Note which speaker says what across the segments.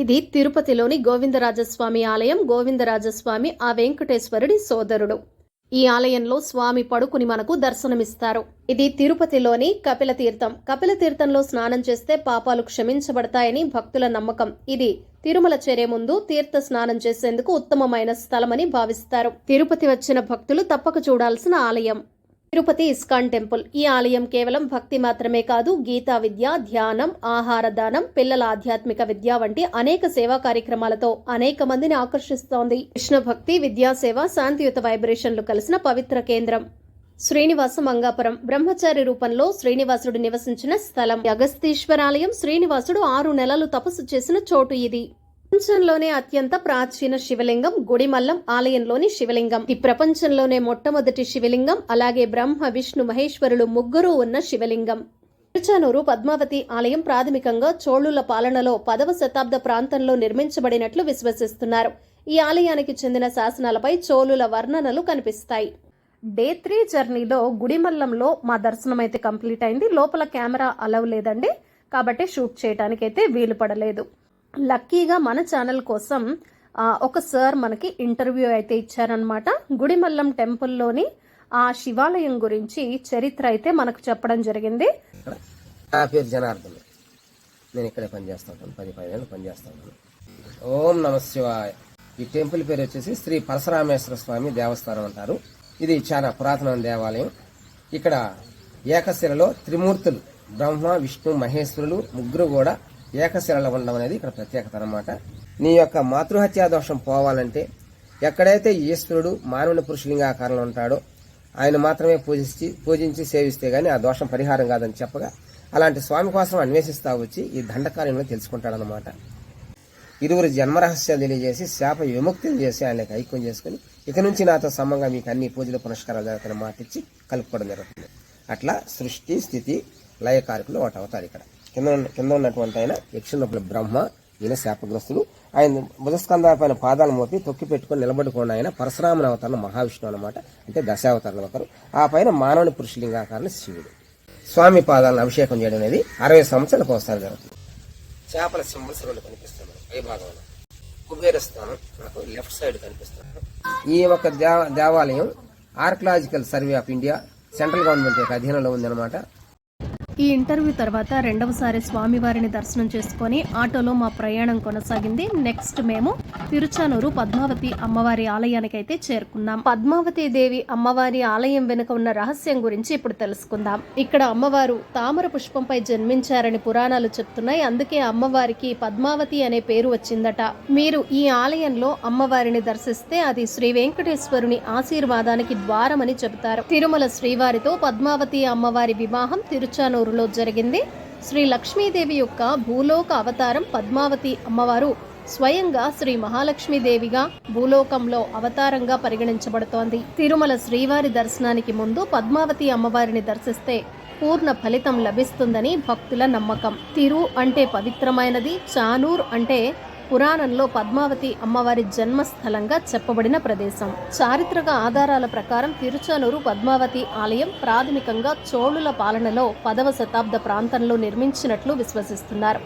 Speaker 1: ఇది తిరుపతిలోని గోవిందరాజస్వామి ఆలయం గోవిందరాజస్వామి ఆ వెంకటేశ్వరుడి సోదరుడు. ఈ ఆలయంలో స్వామి పడుకుని మనకు దర్శనమిస్తారు. ఇది తిరుపతిలోని కపిల తీర్థం కపిల తీర్థంలో స్నానం చేస్తే పాపాలు క్షమించబడతాయని భక్తుల నమ్మకం. ఇది తిరుమల చేరే ముందు తీర్థ స్నానం చేసేందుకు ఉత్తమమైన స్థలమని భావిస్తారు. తిరుపతి వచ్చిన భక్తులు తప్పక చూడాల్సిన ఆలయం. Tirupati ISKCON temple. ఈ ఆలయం కేవలం భక్తి మాత్రమే కాదు గీతా విద్య ధ్యానం ఆహార దానం పిల్లల ఆధ్యాత్మిక విద్య వంటి అనేక సేవా కార్యక్రమాలతో అనేక మందిని ఆకర్షిస్తోంది. కృష్ణ భక్తి విద్యాసేవ శాంతియుత వైబ్రేషన్లు కలిసిన పవిత్ర కేంద్రం. శ్రీనివాస మంగాపురం. బ్రహ్మచారి రూపంలో శ్రీనివాసుడు నివసించిన స్థలం. అగస్తీశ్వరాలయం శ్రీనివాసుడు ఆరు నెలలు తపస్సు చేసిన చోటు ఇది. ప్రపంచంలోనే అత్యంత ప్రాచీన శివలింగం గుడిమల్లం ఆలయంలోని శివలింగం. ఈ ప్రపంచంలోనే మొట్టమొదటి శివలింగం అలాగే బ్రహ్మ విష్ణు మహేశ్వరులు ముగ్గురు ఉన్న శివలింగం. తిరుచానూరు పద్మావతి ఆలయం ప్రాథమికంగా చోళుల పాలనలో పదవ శతాబ్ద ప్రాంతంలో నిర్మించబడినట్లు విశ్వసిస్తున్నారు. ఈ ఆలయానికి చెందిన శాసనాలపై చోళుల వర్ణనలు కనిపిస్తాయి. డే త్రీ జర్నీలో గుడిమల్లంలో మా దర్శనం అయితే కంప్లీట్ అయింది. లోపల కెమెరా అలవ్ లేదండి. కాబట్టి షూట్ చేయడానికైతే వీలు పడలేదు. లక్కీగా మన ఛానల్ కోసం ఒక సార్ మనకి ఇంటర్వ్యూ అయితే ఇచ్చారనమాట గుడిమల్లం టెంపుల్లోని ఆ శివాలయం గురించి చరిత్ర అయితే మనకు చెప్పడం జరిగింది.
Speaker 2: నా పేరు జనార్దన్. నేను ఇక్కడే పనిచేస్తా ఉంటాను. పది పదిహేను పనిచేస్తా ఓం నమ శివాయ. ఈ టెంపుల్ పేరు వచ్చేసి శ్రీ పరశురామేశ్వర స్వామి దేవస్థానం అంటారు. ఇది చాలా పురాతన దేవాలయం. ఇక్కడ ఏకశిలలో త్రిమూర్తులు బ్రహ్మ విష్ణు మహేశ్వరులు ముగ్గురు కూడా ఏకశిలలో ఉండడం అనేది ఇక్కడ ప్రత్యేకత అనమాట నీ యొక్క మాతృహత్యా దోషం పోవాలంటే ఎక్కడైతే ఈశ్వరుడు మానవుని పురుషలింగాకారంలో ఉంటాడో ఆయన మాత్రమే పూజించి పూజించి సేవిస్తే గానీ ఆ దోషం పరిహారం కాదని చెప్పగా అలాంటి స్వామి కోసం అన్వేషిస్తా వచ్చి ఈ దండకార్యంలో తెలుసుకుంటాడనమాట ఇరువురు జన్మరహస్యాలు తెలియజేసి శాప విముక్తిని చేసి ఆయనకి ఐక్యం చేసుకుని ఇక నుంచి నాతో సమంగా మీకు అన్ని పూజలు పునస్కారాలు జరుగుతున్న మాట ఇచ్చి కలుపుకోవడం జరుగుతుంది. అట్లా సృష్టి స్థితి లయకారకులు ఒకటి అవుతారు ఇక్కడ. కింద ఉన్న- కింద ఉన్నటువంటి ఆయన యక్షుల బ్రహ్మ ఈయన శాపగ్రస్తులు. ఆయన బుధస్కంధాల పైన పాదాలు మోపి తొక్కి పెట్టుకొని నిలబడుకున్న ఆయన పరశురామన అవతారం మహావిష్ణువు అనమాట అంటే దశావతారంలో ఒకరు. ఆ పైన మానవుని పురుషులింగాకారణ శివుడు. స్వామి పాదాలను అభిషేకం చేయడం అనేది అరవై సంవత్సరాలకు ఒకసారి జరుగుతుంది. చేపల సింబల్స్ రెండు కనిపిస్తుంది పై భాగంలో. కుబేర స్థానం నాకు లెఫ్ట్ సైడ్ కనిపిస్తుంది. ఈ యొక్క దేవాలయం archaeological survey of India central government యొక్క అధీనంలో ఉందన్నమాట.
Speaker 1: ఈ ఇంటర్వ్యూ తర్వాత రెండవసారి స్వామివారిని దర్శనం చేసుకొని ఆటోలో మా ప్రయాణం కొనసాగింది. నెక్స్ట్ మేము తిరుచానూరు పద్మావతి అమ్మవారి ఆలయానికి అయితే చేరుకున్నాం. పద్మావతి దేవి అమ్మవారి ఆలయం వెనుక ఉన్న రహస్యం గురించి ఇప్పుడు తెలుసుకుందాం. ఇక్కడ అమ్మవారు తామర పుష్పంపై జన్మించారని పురాణాలు చెప్తున్నాయి. అందుకే అమ్మవారికి పద్మావతి అనే పేరు వచ్చిందట. మీరు ఈ ఆలయంలో అమ్మవారిని దర్శిస్తే అది శ్రీ వెంకటేశ్వరుని ఆశీర్వాదానికి ద్వారమని చెబుతారు. తిరుమల శ్రీవారితో పద్మావతి అమ్మవారి వివాహం తిరుచానూరు తిరుచానూరులో జరిగింది. శ్రీ లక్ష్మీదేవి యొక్క భూలోక అవతారం పద్మావతి అమ్మవారు స్వయంగా శ్రీ మహాలక్ష్మీదేవిగా భూలోకంలో అవతారంగా పరిగణించబడుతోంది. తిరుమల శ్రీవారి దర్శనానికి ముందు పద్మావతి అమ్మవారిని దర్శిస్తే పూర్ణ ఫలితం లభిస్తుందని భక్తుల నమ్మకం. తిరు అంటే పవిత్రమైనది చానూర్ అంటే పురాణంలో పద్మావతి అమ్మవారి జన్మస్థలంగా చెప్పబడిన ప్రదేశం. చారిత్రక ఆధారాల ప్రకారం తిరుచానూరు పద్మావతి ఆలయం ప్రాథమికంగా చోళుల పాలనలో పదవ శతాబ్ద ప్రాంతంలో నిర్మించినట్లు విశ్వసిస్తున్నారు.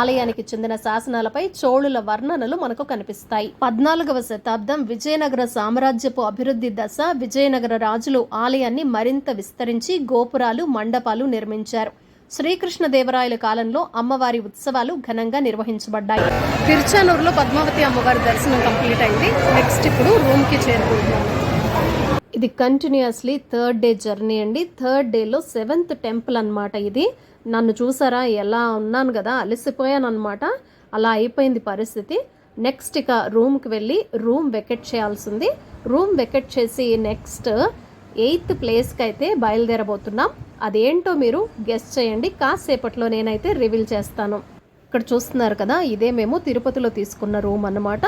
Speaker 1: ఆలయానికి చెందిన శాసనాలపై చోళుల వర్ణనలు మనకు కనిపిస్తాయి. పద్నాలుగవ శతాబ్దం విజయనగర సామ్రాజ్యపు అభివృద్ధి దశ విజయనగర రాజులు ఆలయాన్ని మరింత విస్తరించి గోపురాలు మండపాలు నిర్మించారు. శ్రీకృష్ణదేవరాయల కాలంలో అమ్మవారి ఉత్సవాలు ఘనంగా నిర్వహించబడ్డాయి. తిరుచానూరులో పద్మావతి అమ్మవారి దర్శనం కంప్లీట్ అయింది. నెక్స్ట్ ఇప్పుడు రూమ్కి చేరుకుంటున్నాను ఇది కంటిన్యూస్లీ థర్డ్ డే జర్నీ అండి. థర్డ్ డేలో సెవెంత్ టెంపుల్ అన్నమాట ఇది. నన్ను చూసారా? ఎలా ఉన్నాను కదా? అలసిపోయాను అనమాట అలా అయిపోయింది పరిస్థితి. నెక్స్ట్ ఇక రూమ్కి వెళ్ళి రూమ్ వెకెట్ చేయాల్సింది. రూమ్ వెకెట్ చేసి నెక్స్ట్ ఎయిత్ ప్లేస్కి అయితే బయలుదేరబోతున్నాం. అదేంటో మీరు గెస్ట్ చేయండి. కాసేపట్లో నేనైతే రివీల్ చేస్తాను. ఇక్కడ చూస్తున్నారు కదా ఇదే మేము తిరుపతిలో తీసుకున్న రూమ్ అన్నమాట.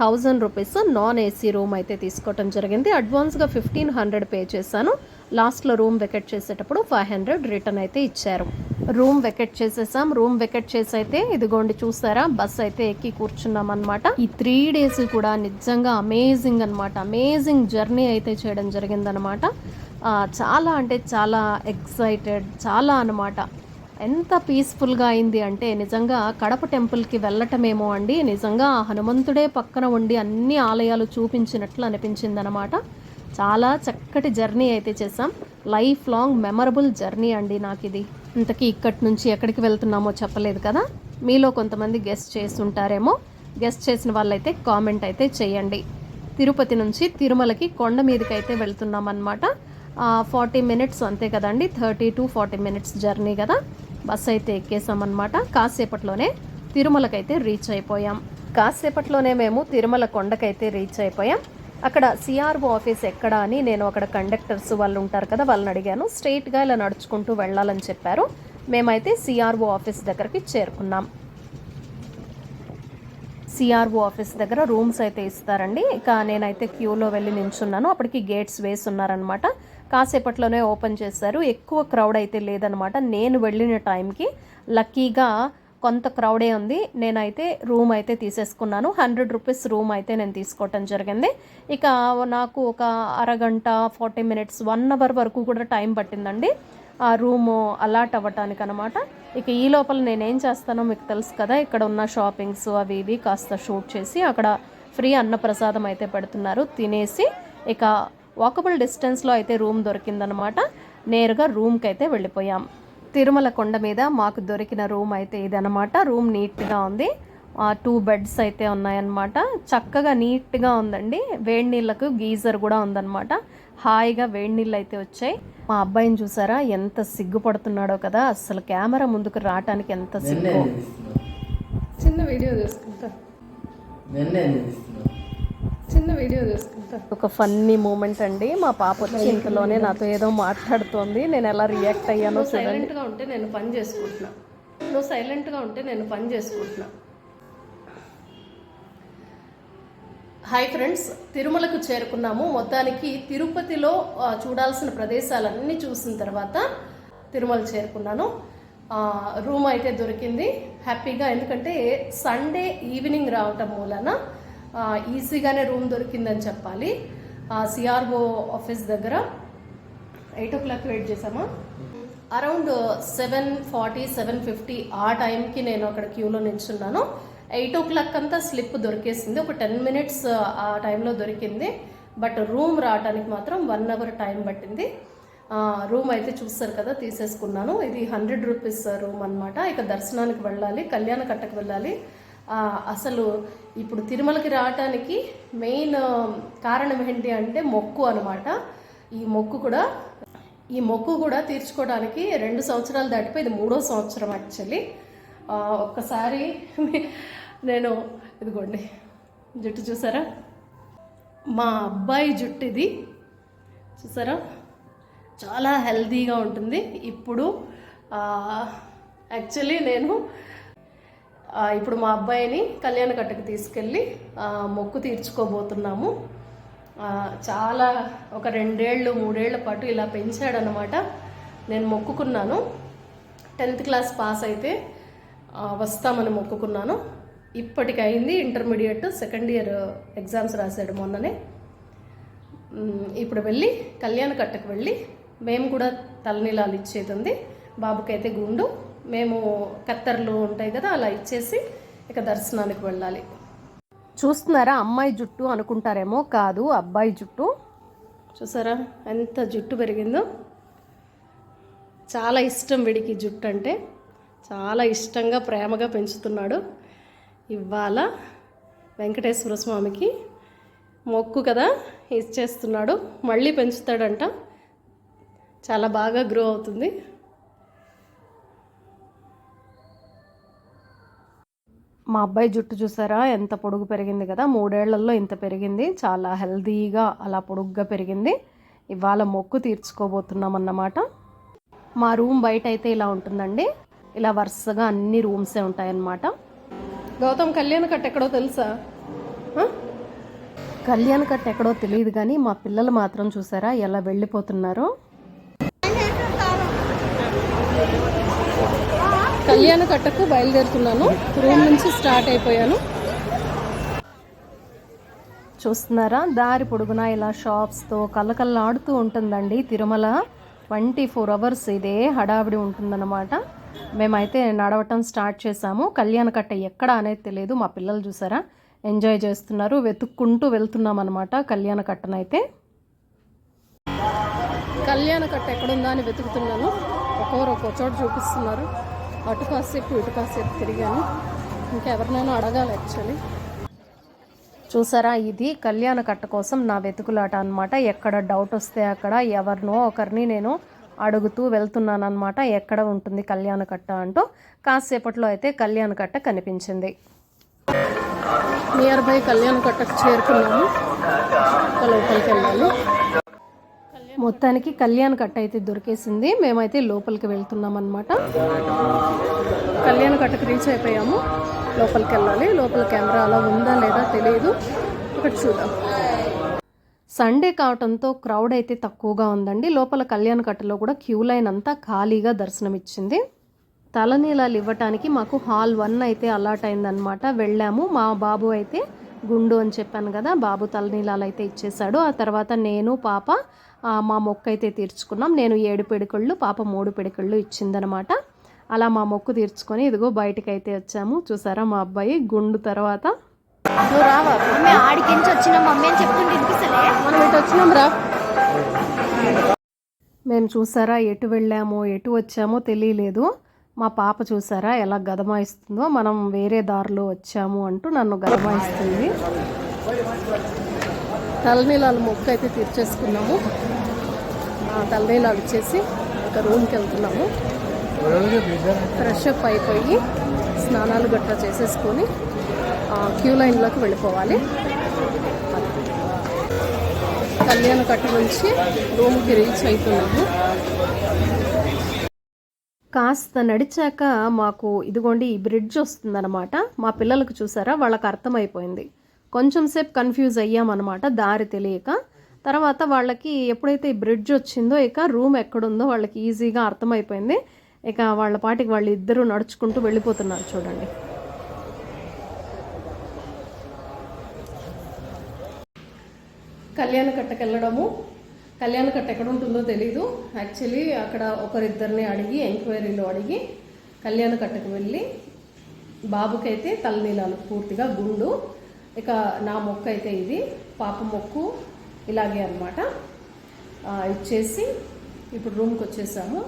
Speaker 1: Thousand rupees non AC room అయితే తీసుకోవటం జరిగింది. అడ్వాన్స్గా ఫిఫ్టీన్ హండ్రెడ్ పే చేశాను. లాస్ట్లో రూమ్ వెకెట్ చేసేటప్పుడు ఫైవ్ హండ్రెడ్ రిటర్న్ అయితే ఇచ్చారు. రూమ్ వెకెట్ చేసేసాం. రూమ్ వెకెట్ చేసి అయితే ఇదిగోండి చూసారా బస్ అయితే ఎక్కి కూర్చున్నాం అనమాట ఈ త్రీ డేస్ కూడా నిజంగా అమేజింగ్ అనమాట అమేజింగ్ జర్నీ అయితే చేయడం జరిగిందనమాట చాలా అంటే చాలా ఎక్సైటెడ్ చాలా అనమాట ఎంత పీస్ఫుల్గా అయింది అంటే నిజంగా కడప టెంపుల్కి వెళ్ళటమేమో అండి. నిజంగా ఆ హనుమంతుడే పక్కన ఉండి అన్ని ఆలయాలు చూపించినట్లు అనిపించింది అనమాట చాలా చక్కటి జర్నీ అయితే చేసాం లైఫ్ లాంగ్ మెమరబుల్ జర్నీ అండి నాకు ఇది ఇంతకీ ఇక్కడి నుంచి ఎక్కడికి వెళ్తున్నామో చెప్పలేదు కదా? మీలో కొంతమంది గెస్ట్ చేసి ఉంటారేమో గెస్ట్ చేసిన వాళ్ళైతే కామెంట్ అయితే చేయండి. తిరుపతి నుంచి తిరుమలకి కొండ మీదకి అయితే వెళ్తున్నాం అనమాట ఫార్టీ మినిట్స్ అంతే కదండి. Thirty to forty minutes journey కదా. బస్ అయితే ఎక్కేసామన్నమాట. కాసేపట్లోనే తిరుమలకైతే రీచ్ అయిపోయాం. కాసేపట్లోనే మేము తిరుమల కొండకైతే రీచ్ అయిపోయాం. అక్కడ సిఆర్ఓ ఆఫీస్ ఎక్కడ అని నేను అక్కడ కండక్టర్స్ వాళ్ళు ఉంటారు కదా వాళ్ళని అడిగాను. స్ట్రైట్గా ఇలా నడుచుకుంటూ వెళ్ళాలని చెప్పారు. మేమైతే సిఆర్ఓ ఆఫీస్ దగ్గరికి చేరుకున్నాం. సిఆర్ఓ ఆఫీస్ దగ్గర రూమ్స్ అయితే ఇస్తారండి. ఇక నేనైతే క్యూలో వెళ్ళి నించున్నాను. అప్పటికి గేట్స్ వేసి ఉన్నారనమాట కాసేపట్లోనే ఓపెన్ చేశారు. ఎక్కువ క్రౌడ్ అయితే లేదనమాట నేను వెళ్ళిన టైంకి లక్కీగా కొంత క్రౌడే ఉంది. నేనైతే రూమ్ అయితే తీసేసుకున్నాను. హండ్రెడ్ రూపీస్ రూమ్ అయితే నేను తీసుకోవటం జరిగింది. ఇక నాకు ఒక అరగంట ఫార్టీ మినిట్స్ వన్ అవర్ వరకు కూడా టైం పట్టిందండి ఆ రూము అలాట్ అవ్వటానికి అనమాట ఇక ఈ లోపల నేనేం చేస్తానో మీకు తెలుసు కదా ఇక్కడ ఉన్న షాపింగ్స్ అవి ఇవి కాస్త షూట్ చేసి అక్కడ ఫ్రీ అన్నప్రసాదం అయితే పెడుతున్నారు. తినేసి ఇక వాకబుల్ డిస్టెన్స్లో అయితే రూమ్ దొరికిందనమాట నేరుగా రూమ్కి అయితే వెళ్ళిపోయాం. తిరుమల కొండ మీద మాకు దొరికిన రూమ్ అయితే ఇదనమాట రూమ్ నీట్గా ఉంది. టూ బెడ్స్ అయితే ఉన్నాయన్నమాట. చక్కగా నీట్గా ఉందండి. వేడి నీళ్ళకు గీజర్ కూడా ఉందన్నమాట. హాయిగా వేడి నీళ్ళు అయితే వచ్చాయి. మా అబ్బాయిని చూసారా? ఎంత సిగ్గుపడుతున్నాడో కదా. అసలు కెమెరా ముందుకు రావటానికి ఎంత సిగ్గు.
Speaker 3: చిన్న వీడియో తీసుకుంటా చిన్న వీడియో తీసుకుంటా.
Speaker 1: ఒక ఫన్నీ మూమెంట్ అండి. మా పాప వచ్చి ఇంతలోనే నాతో ఏదో మాట్లాడుతోంది. నేను ఎలా రియాక్ట్ అయ్యానో సైలెంట్గా ఉంటే నేను పని చేసుకుంటున్నా. నువ్వు సైలెంట్గా ఉంటే నేను పని చేసుకుంటున్నా. హాయ్ ఫ్రెండ్స్ తిరుమలకు చేరుకున్నాము. మొత్తానికి తిరుపతిలో చూడాల్సిన ప్రదేశాలన్నీ చూసిన తర్వాత తిరుమల చేరుకున్నాను. ఆ, రూమ్ అయితే దొరికింది. హ్యాపీగా ఎందుకంటే సండే ఈవినింగ్ రావటం మూలన ఈజీగానే రూమ్ దొరికిందని చెప్పాలి. సిఆర్ఓ ఆఫీస్ దగ్గర ఎయిట్ ఓ క్లాక్ వెయిట్ చేసామా around seven forty seven fifty ఆ టైంకి నేను అక్కడ క్యూలో నిల్చున్నాను. ఎయిట్ ఓ క్లాక్ అంతా స్లిప్ దొరికేసింది. ఒక టెన్ మినిట్స్ ఆ టైంలో దొరికింది. బట్ రూమ్ రావడానికి మాత్రం వన్ అవర్ టైం పట్టింది. రూమ్ అయితే చూస్తారు కదా తీసేసుకున్నాను. ఇది హండ్రెడ్ రూపీస్ రూమ్ అన్నమాట. ఇక దర్శనానికి వెళ్ళాలి కళ్యాణ కట్టకు వెళ్ళాలి. అసలు ఇప్పుడు తిరుమలకి రావటానికి మెయిన్ కారణం ఏంటి అంటే మొక్కు అనమాట ఈ మొక్కు కూడా ఈ మొక్కు కూడా తీర్చుకోవడానికి రెండు సంవత్సరాలు దాటిపోయి ఇది మూడో సంవత్సరం యాక్చువల్లీ. ఒక్కసారి నేను ఇదిగోండి జుట్టు చూసారా? మా అబ్బాయి జుట్టు ఇది చూసారా? చాలా హెల్తీగా ఉంటుంది. ఇప్పుడు యాక్చువల్లీ నేను ఇప్పుడు మా అబ్బాయిని కళ్యాణ కట్టకు తీసుకెళ్ళి మొక్కు తీర్చుకోబోతున్నాము. చాలా ఒక రెండేళ్ళు మూడేళ్ళ పాటు ఇలా పెంచాడనమాట నేను మొక్కుకున్నాను. టెన్త్ క్లాస్ పాస్ అయితే వస్తామని మొక్కుకున్నాను. ఇప్పటికైంది ఇంటర్మీడియట్ సెకండ్ ఇయర్ ఎగ్జామ్స్ రాశాడు మొన్ననే. ఇప్పుడు వెళ్ళి కళ్యాణ కట్టకు వెళ్ళి మేము కూడా తలనీలాలు ఇచ్చేది ఉంది. బాబుకైతే గుండు. మేము కత్తెరలు ఉంటాయి కదా అలా ఇచ్చేసి ఇక దర్శనానికి వెళ్ళాలి. చూస్తున్నారా? అమ్మాయి జుట్టు అనుకుంటారేమో? కాదు అబ్బాయి జుట్టు. చూసారా? ఎంత జుట్టు పెరిగిందో. చాలా ఇష్టం వీడికి జుట్టు అంటే. చాలా ఇష్టంగా ప్రేమగా పెంచుతున్నాడు. ఇవాళ వెంకటేశ్వర స్వామికి మొక్కు కదా ఇచ్చేస్తున్నాడు. మళ్ళీ పెంచుతాడంట. చాలా బాగా గ్రో అవుతుంది. మా అబ్బాయి జుట్టు చూసారా? ఎంత పొడుగు పెరిగింది కదా? మూడేళ్ళలో ఇంత పెరిగింది. చాలా హెల్తీగా అలా పొడుగ్గా పెరిగింది. ఇవాళ మొక్కు తీర్చుకోబోతున్నాం అన్నమాట మా రూమ్ బయట అయితే ఇలా ఉంటుందండి. ఇలా వరుసగా అన్ని రూమ్సే ఉంటాయన్నమాట. గౌతమ్ కళ్యాణ కట్ట ఎక్కడో తెలుసా? కళ్యాణ కట్ట ఎక్కడో తెలియదు కానీ మా పిల్లలు మాత్రం చూసారా? ఎలా వెళ్ళిపోతున్నారో. కళ్యాణ కట్టకు బయలుదేరుతున్నాను. రూమ్ నుంచి స్టార్ట్ అయిపోయాను. చూస్తున్నారా? దారి పొడుగునా ఇలా షాప్స్తో కళ్ళకల్లాడుతూ ఉంటుందండి తిరుమల. ట్వంటీ ఫోర్ అవర్స్ ఇదే హడావిడి ఉంటుందన్నమాట. మేమైతే నడవటం స్టార్ట్ చేసాము కళ్యాణ కట్ట ఎక్కడ అనేది తెలియదు. మా పిల్లలు చూసారా? ఎంజాయ్ చేస్తున్నారు. వెతుక్కుంటూ వెళ్తున్నాం అనమాట కళ్యాణ కట్టనైతే. కళ్యాణ కట్ట ఎక్కడుందా అని వెతుకుతున్నాను. ఒక్కొక్కరు ఒక్కో చోట చూపిస్తున్నారు. అటు కాసేపు ఇటు కాసేపు తిరిగాను. ఇంకెవరినైనా అడగాలి యాక్చువల్లీ చూసారా? ఇది కళ్యాణ కట్ట కోసం నా వెతుకులాట అనమాట ఎక్కడ డౌట్ వస్తే అక్కడ ఎవరినో ఒకరిని నేను అడుగుతూ వెళ్తున్నాను అనమాట ఎక్కడ ఉంటుంది కళ్యాణ కట్ట అంటూ కాసేపట్లో అయితే కళ్యాణ కట్ట కనిపించింది. నియర్ బై కళ్యాణ కట్టకు చేరుకున్నాము. లోపలికి వెళ్ళాలి మొత్తానికి కళ్యాణ్ కట్ట అయితే దొరికేసింది. మేమైతే లోపలికి వెళ్తున్నాం అనమాట కళ్యాణ కట్టకు రీచ్ అయిపోయాము. లోపలికి వెళ్ళాలి. లోపల కెమెరా అలా ఉందా లేదా తెలియదు ఇక్కడ చూద్దాం. సండే కావటంతో క్రౌడ్ అయితే తక్కువగా ఉందండి. లోపల కళ్యాణ్ కట్టలో కూడా క్యూ లైన్ అంతా ఖాళీగా దర్శనమిచ్చింది. తలనీలాలు ఇవ్వటానికి మాకు హాల్ వన్ అయితే అలాట్ అయిందనమాట వెళ్ళాము. మా బాబు అయితే గుండు అని చెప్పాను కదా బాబు తలనీలాలు అయితే ఇచ్చేశాడు. ఆ తర్వాత నేను పాప మా మొక్కు అయితే తీర్చుకున్నాం. నేను ఏడు పిడికళ్ళు పాప మూడు పిడికళ్ళు ఇచ్చిందనమాట. అలా మా మొక్కు తీర్చుకొని ఇదిగో బయటకు అయితే వచ్చాము. చూసారా మా అబ్బాయి గుండు తర్వాత. నువ్వు రావా?
Speaker 4: మమ్మీ ఆడికించి వచ్చిన మమ్మీ అని చెప్తుంటే వినిపిస్తలే?
Speaker 1: మనం ఇటు వచ్చినాం రా. మేము చూసారా ఎటు వెళ్ళామో ఎటు వచ్చామో తెలియలేదు. మా పాప చూసారా ఎలా గదమాయిస్తుందో? మనం వేరే దారిలో వచ్చాము అంటూ నన్ను గదమాయిస్తుంది. తలనీలాలు మొక్క అయితే తీర్చేసుకున్నాము. ఆ తలనీలాలు ఇచ్చేసి ఒక రూమ్కి వెళ్తున్నాము. ఫ్రెష్ అప్ అయిపోయి స్నానాలు గట్రా చేసేసుకొని క్యూ లైన్లోకి వెళ్ళిపోవాలి. కళ్యాణ కట్ట నుంచి రూమ్కి రీచ్ అవుతున్నాము కాస్త నడిచాక మాకు ఇదిగోండి ఈ బ్రిడ్జ్ వస్తుందన్నమాట. మా పిల్లలకు చూసారా? వాళ్ళకి అర్థమైపోయింది. కొంచెం సేపు కన్ఫ్యూజ్ అయ్యామన్నమాట దారి తెలియక. తర్వాత వాళ్ళకి ఎప్పుడైతే ఈ బ్రిడ్జ్ వచ్చిందో ఇక రూమ్ ఎక్కడుందో వాళ్ళకి ఈజీగా అర్థమైపోయింది. ఇక వాళ్ళ పాటికి వాళ్ళు ఇద్దరు నడుచుకుంటూ వెళ్ళిపోతున్నారు చూడండి. కళ్యాణ కట్టకెళ్ళడము. కళ్యాణ కట్ట ఎక్కడ ఉంటుందో తెలీదు. యాక్చువల్లీ అక్కడ ఒకరిద్దరిని అడిగి ఎంక్వైరీలో అడిగి కళ్యాణ కట్టకు వెళ్ళి బాబుకైతే తలనీలాలు పూర్తిగా గుండు. ఇక నా మొక్క అయితే ఇది పాప మొక్కు ఇలాగే అనమాట ఇచ్చేసి ఇప్పుడు రూమ్కి వచ్చేసాము.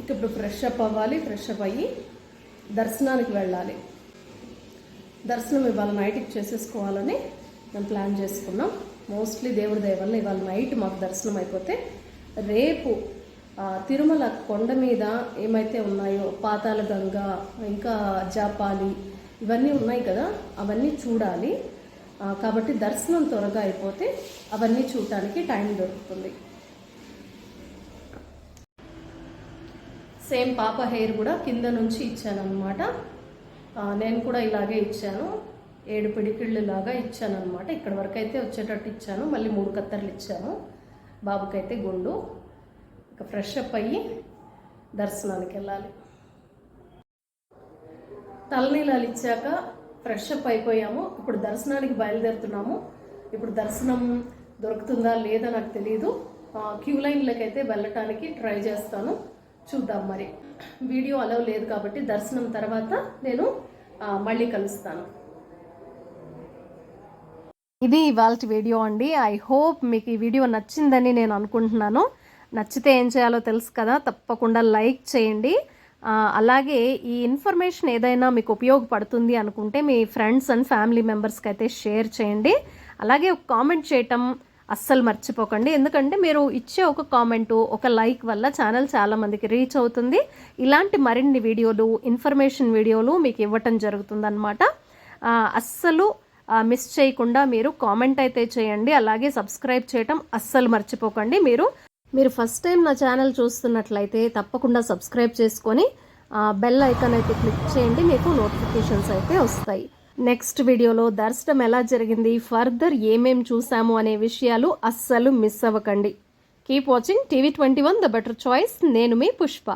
Speaker 1: ఇక ఇప్పుడు ఫ్రెష్ అప్ అవ్వాలి ఫ్రెష్ అప్ అయ్యి దర్శనానికి వెళ్ళాలి. దర్శనం ఇవాళ నైట్కి చేసేసుకోవాలని మేము ప్లాన్ చేసుకున్నాం. మోస్ట్లీ దేవుడి దయ వల్ల ఇవాళ నైట్ మాకు దర్శనం అయిపోతే రేపు తిరుమల కొండ మీద ఏమైతే ఉన్నాయో పాతాల గంగ ఇంకా జాపాలి ఇవన్నీ ఉన్నాయి కదా అవన్నీ చూడాలి. కాబట్టి దర్శనం త్వరగా అయిపోతే అవన్నీ చూడటానికి టైం దొరుకుతుంది. సేమ్ పాప హెయిర్ కూడా కింద నుంచి ఇచ్చాను అనమాట నేను కూడా ఇలాగే ఇచ్చాను. ఏడు పిడికిళ్ళు లాగా ఇచ్చాను అనమాట ఇక్కడ వరకు అయితే వచ్చేటట్టు ఇచ్చాను. మళ్ళీ మూడు కత్తర్లు ఇచ్చాను. బాబుకైతే గుండు. ఇక ఫ్రెష్ అప్ అయ్యి దర్శనానికి వెళ్ళాలి. తలనీలాలు ఇచ్చాక ఫ్రెష్ అప్ అయిపోయాము. ఇప్పుడు దర్శనానికి బయలుదేరుతున్నాము. ఇప్పుడు దర్శనం దొరుకుతుందా లేదా నాకు తెలియదు క్యూ లైన్లోకి అయితే వెళ్ళటానికి ట్రై చేస్తాను. చూద్దాం మరి. వీడియో అలవ్ లేదు కాబట్టి దర్శనం తర్వాత నేను మళ్ళీ కలుస్తాను. ఇది ఇవాళ వీడియో అండి. ఐ హోప్ మీకు ఈ వీడియో నచ్చిందని నేను అనుకుంటున్నాను. నచ్చితే ఏం చేయాలో తెలుసు కదా తప్పకుండా లైక్ చేయండి. అలాగే ఈ ఇన్ఫర్మేషన్ ఏదైనా మీకు ఉపయోగపడుతుంది అనుకుంటే మీ ఫ్రెండ్స్ అండ్ ఫ్యామిలీ మెంబర్స్కి అయితే షేర్ చేయండి. అలాగే ఒక కామెంట్ చేయటం అస్సలు మర్చిపోకండి. ఎందుకంటే మీరు ఇచ్చే ఒక కామెంటు ఒక లైక్ వల్ల ఛానల్ చాలామందికి రీచ్ అవుతుంది. ఇలాంటి మరిన్ని వీడియోలు ఇన్ఫర్మేషన్ వీడియోలు మీకు ఇవ్వటం జరుగుతుందన్నమాట. అస్సలు మిస్ చేయకుండా మీరు కామెంట్ అయితే చేయండి. అలాగే సబ్స్క్రైబ్ చేయటం అస్సలు మర్చిపోకండి. మీరు మీరు ఫస్ట్ టైం నా ఛానల్ చూస్తున్నట్లయితే తప్పకుండా సబ్స్క్రైబ్ చేసుకొని బెల్ ఐకాన్ అయితే క్లిక్ చేయండి. మీకు నోటిఫికేషన్స్ అయితే వస్తాయి. నెక్స్ట్ వీడియోలో దర్శనం ఎలా జరిగింది? ఫర్దర్ ఏమేం చూసాము అనే విషయాలు అస్సలు మిస్ అవ్వకండి. Keep watching TV twenty one the better choice నేను మీ పుష్ప.